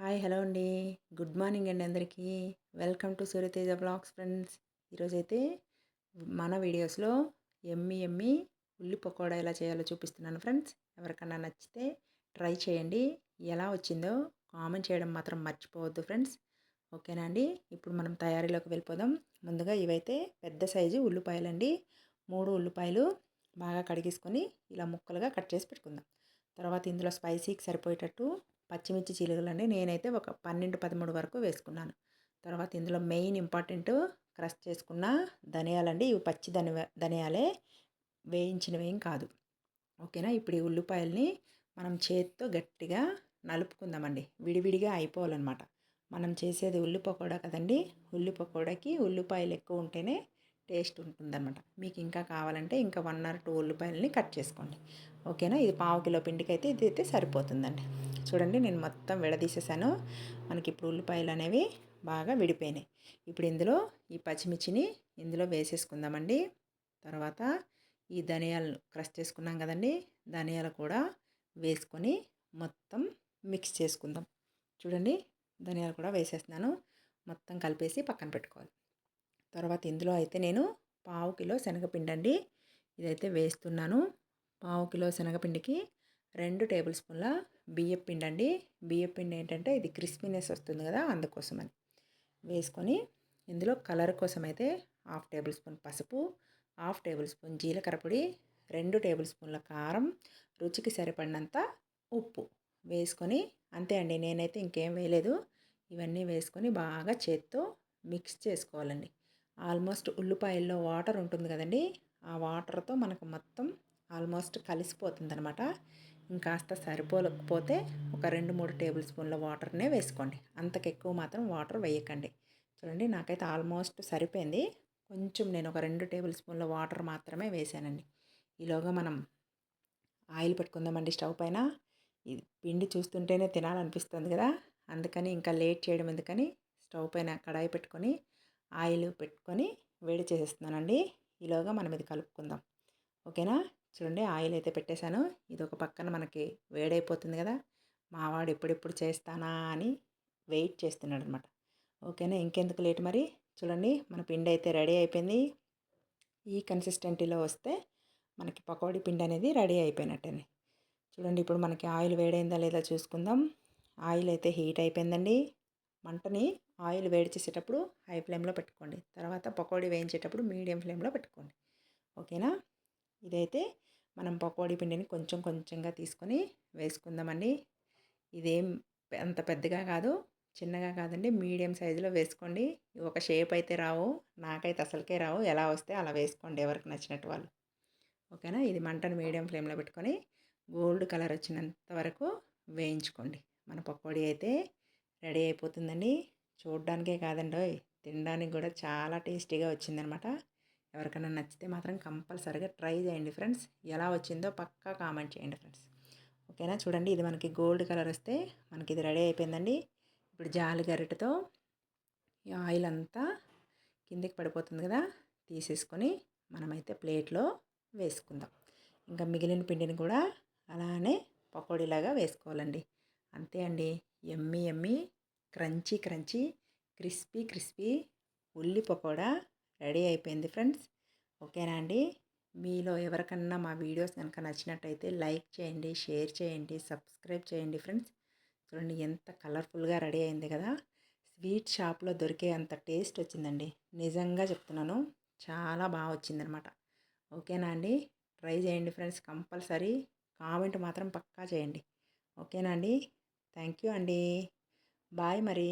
Hi hello అండి. Good morning అండి అందరికీ. Welcome to Suryateja blogs friends. ఈరోజైతే మన వీడియోస్లో ఎమ్మి ఎమ్మి ఉల్లి పకోడా ఎలా చేయాలో చూపిస్తున్నాను ఫ్రెండ్స్. ఎవరికన్నా నచ్చితే ట్రై చేయండి. ఎలా వచ్చిందో కామెంట్ చేయడం మాత్రం మర్చిపోవద్దు ఫ్రెండ్స్. ఓకేనా అండి? ఇప్పుడు మనం తయారీలోకి వెళ్ళిపోదాం. ముందుగా ఇవైతే పెద్ద సైజు ఉల్లిపాయలు అండి మూడు ఉల్లిపాయలు బాగా కడిగేసుకొని ఇలా ముక్కలుగా కట్ చేసి పెట్టుకుందాం. తర్వాత ఇందులో స్పైసీకి సరిపోయేటట్టు పచ్చిమిర్చి చిలుకలండి. నేనైతే ఒక పన్నెండు పదమూడు వరకు వేసుకున్నాను. తర్వాత ఇందులో మెయిన్ ఇంపార్టెంట్ క్రష్ చేసుకున్న ధనియాలండి. ఇవి పచ్చి ధని ధనియాలే. వేయించినవి ఏం కాదు. ఓకేనా? ఇప్పుడు ఈ ఉల్లిపాయల్ని మనం చేతితో గట్టిగా నలుపుకుందామండి. విడివిడిగా అయిపోవాలన్నమాట. మనం చేసేది ఉల్లి పకోడా కదండి? ఉల్లి పకోడాకి ఉల్లిపాయలు ఎక్కువ ఉంటేనే టేస్ట్ ఉంటుందన్నమాట. మీకు ఇంకా కావాలంటే ఇంకా వన్ ఆర్ టూ ఉల్లిపాయలని కట్ చేసుకోండి. ఓకేనా? ఇది పావు కిలో పిండికి అయితే ఇది అయితే సరిపోతుందండి. చూడండి నేను మొత్తం విడదీసేసాను. మనకి ఇప్పుడు ఉల్లిపాయలు అనేవి బాగా విడిపోయినాయి. ఇప్పుడు ఇందులో ఈ పచ్చిమిర్చిని ఇందులో వేసేసుకుందామండి. తర్వాత ఈ ధనియాలు క్రష్ చేసుకున్నాం కదండి ధనియాలు కూడా వేసుకొని మొత్తం మిక్స్ చేసుకుందాం. చూడండి ధనియాలు కూడా వేసేస్తున్నాను. మొత్తం కలిపేసి పక్కన పెట్టుకోవాలి. తర్వాత ఇందులో అయితే నేను పావు కిలో శనగపిండి అండి ఇదైతే వేస్తున్నాను. పావు కిలో శనగపిండికి రెండు టేబుల్ స్పూన్ల బియ్యం పిండి అండి బియ్యం పిండి ఏంటంటే ఇది క్రిస్పీనెస్ వస్తుంది కదా అందుకోసమని. వేసుకొని ఇందులో కలర్ కోసం అయితే హాఫ్ టేబుల్ స్పూన్ పసుపు హాఫ్ టేబుల్ స్పూన్ జీలకర్ర పొడి రెండు టేబుల్ స్పూన్ల కారం రుచికి సరిపడినంత ఉప్పు వేసుకొని అంతే అండి. నేనైతే ఇంకేం వేయలేదు. ఇవన్నీ వేసుకొని బాగా చేత్తో మిక్స్ చేసుకోవాలండి. ఆల్మోస్ట్ ఉల్లిపాయల్లో వాటర్ ఉంటుంది కదండి ఆ వాటర్తో మనకు మొత్తం ఆల్మోస్ట్ కలిసిపోతుంది అనమాట ఇంకాస్త సరిపోలేకపోతే ఒక రెండు మూడు టేబుల్ స్పూన్ల వాటర్నే వేసుకోండి. అంతకు ఎక్కువ మాత్రం వాటర్ వేయకండి. చూడండి నాకైతే ఆల్మోస్ట్ సరిపోయింది. కొంచెం నేను ఒక రెండు టేబుల్ స్పూన్ల వాటర్ మాత్రమే వేసానండి. ఈలోగా మనం ఆయిల్ పెట్టుకుందామండి స్టవ్ పైన. ఇది పిండి చూస్తుంటేనే తినాలనిపిస్తుంది కదా అందుకని ఇంకా లేట్ చేయడం ఎందుకని స్టవ్ పైన కడాయి పెట్టుకొని ఆయిల్ పెట్టుకొని వేడి చేసేస్తున్నానండి. ఈలోగా మనం ఇది కలుపుకుందాం. ఓకేనా? చూడండి ఆయిల్ అయితే పెట్టేశాను. ఇది ఒక పక్కన మనకి వేడైపోతుంది కదా. మావాడు ఎప్పుడెప్పుడు చేస్తానా అని వెయిట్ చేస్తున్నాడు అనమాట ఓకేనా? ఇంకెందుకు లేట్ మరి? చూడండి మన పిండి అయితే రెడీ అయిపోయింది. ఈ కన్సిస్టెంటీలో వస్తే మనకి పకోడీ పిండి అనేది రెడీ అయిపోయినట్టండి చూడండి ఇప్పుడు మనకి ఆయిల్ వేడైందా లేదా చూసుకుందాం. ఆయిల్ అయితే హీట్ అయిపోయిందండి. మంటని ఆయిల్ వేడి చేసేటప్పుడు హై ఫ్లేమ్లో పెట్టుకోండి. తర్వాత పకోడీ వేయించేటప్పుడు మీడియం ఫ్లేమ్లో పెట్టుకోండి. ఓకేనా? ఇదైతే మనం పకోడీ పిండిని కొంచెం కొంచెంగా తీసుకొని వేసుకుందామండి. ఇదేం అంత పెద్దగా కాదు చిన్నగా కాదండి. మీడియం సైజులో వేసుకోండి. ఒక షేప్ అయితే రావు నాకైతే అసలుకే రావు. ఎలా వస్తే అలా వేసుకోండి ఎవరికి నచ్చినట్టు వాళ్ళు. ఓకేనా? ఇది మంటను మీడియం ఫ్లేమ్లో పెట్టుకొని గోల్డ్ కలర్ వచ్చినంత వరకు వేయించుకోండి. మన పకోడీ అయితే రెడీ అయిపోతుందండి. చూడడానికే కాదండి తినడానికి కూడా చాలా టేస్టీగా వచ్చిందనమాట. ఎవరికైనా నచ్చితే మాత్రం కంపల్సరీగా ట్రై చేయండి ఫ్రెండ్స్. ఎలా వచ్చిందో పక్కా కామెంట్ చేయండి ఫ్రెండ్స్. ఓకేనా? చూడండి ఇది మనకి గోల్డ్ కలర్ వస్తే మనకి ఇది రెడీ అయిపోయిందండి. ఇప్పుడు జాలి గరిటతో ఈ ఆయిల్ అంతా కిందికి పడిపోతుంది కదా తీసేసుకొని మనమైతే ప్లేట్లో వేసుకుందాం. ఇంకా మిగిలిన పిండిని కూడా అలానే పకోడీలాగా వేసుకోవాలండి. అంతే అండి. ఎమ్మి ఎమ్మి క్రంచీ క్రంచీ క్రిస్పీ క్రిస్పీ ఉల్లి పకోడా రెడీ అయిపోయింది ఫ్రెండ్స్. ఓకేనా అండి? మీలో ఎవరికన్నా మా వీడియోస్ కనుక నచ్చినట్టయితే లైక్ చేయండి షేర్ చేయండి సబ్స్క్రైబ్ చేయండి ఫ్రెండ్స్. చూడండి ఎంత కలర్ఫుల్గా రెడీ అయింది కదా. స్వీట్ షాప్లో దొరికే అంత టేస్ట్ వచ్చిందండి. నిజంగా చెప్తున్నాను చాలా బాగా వచ్చిందనమాట ఓకేనా అండి? ట్రై చేయండి ఫ్రెండ్స్ కంపల్సరీ కామెంట్ మాత్రం పక్కా చేయండి. ఓకేనా అండి? థ్యాంక్ యూ అండి. బాయ్ మరి.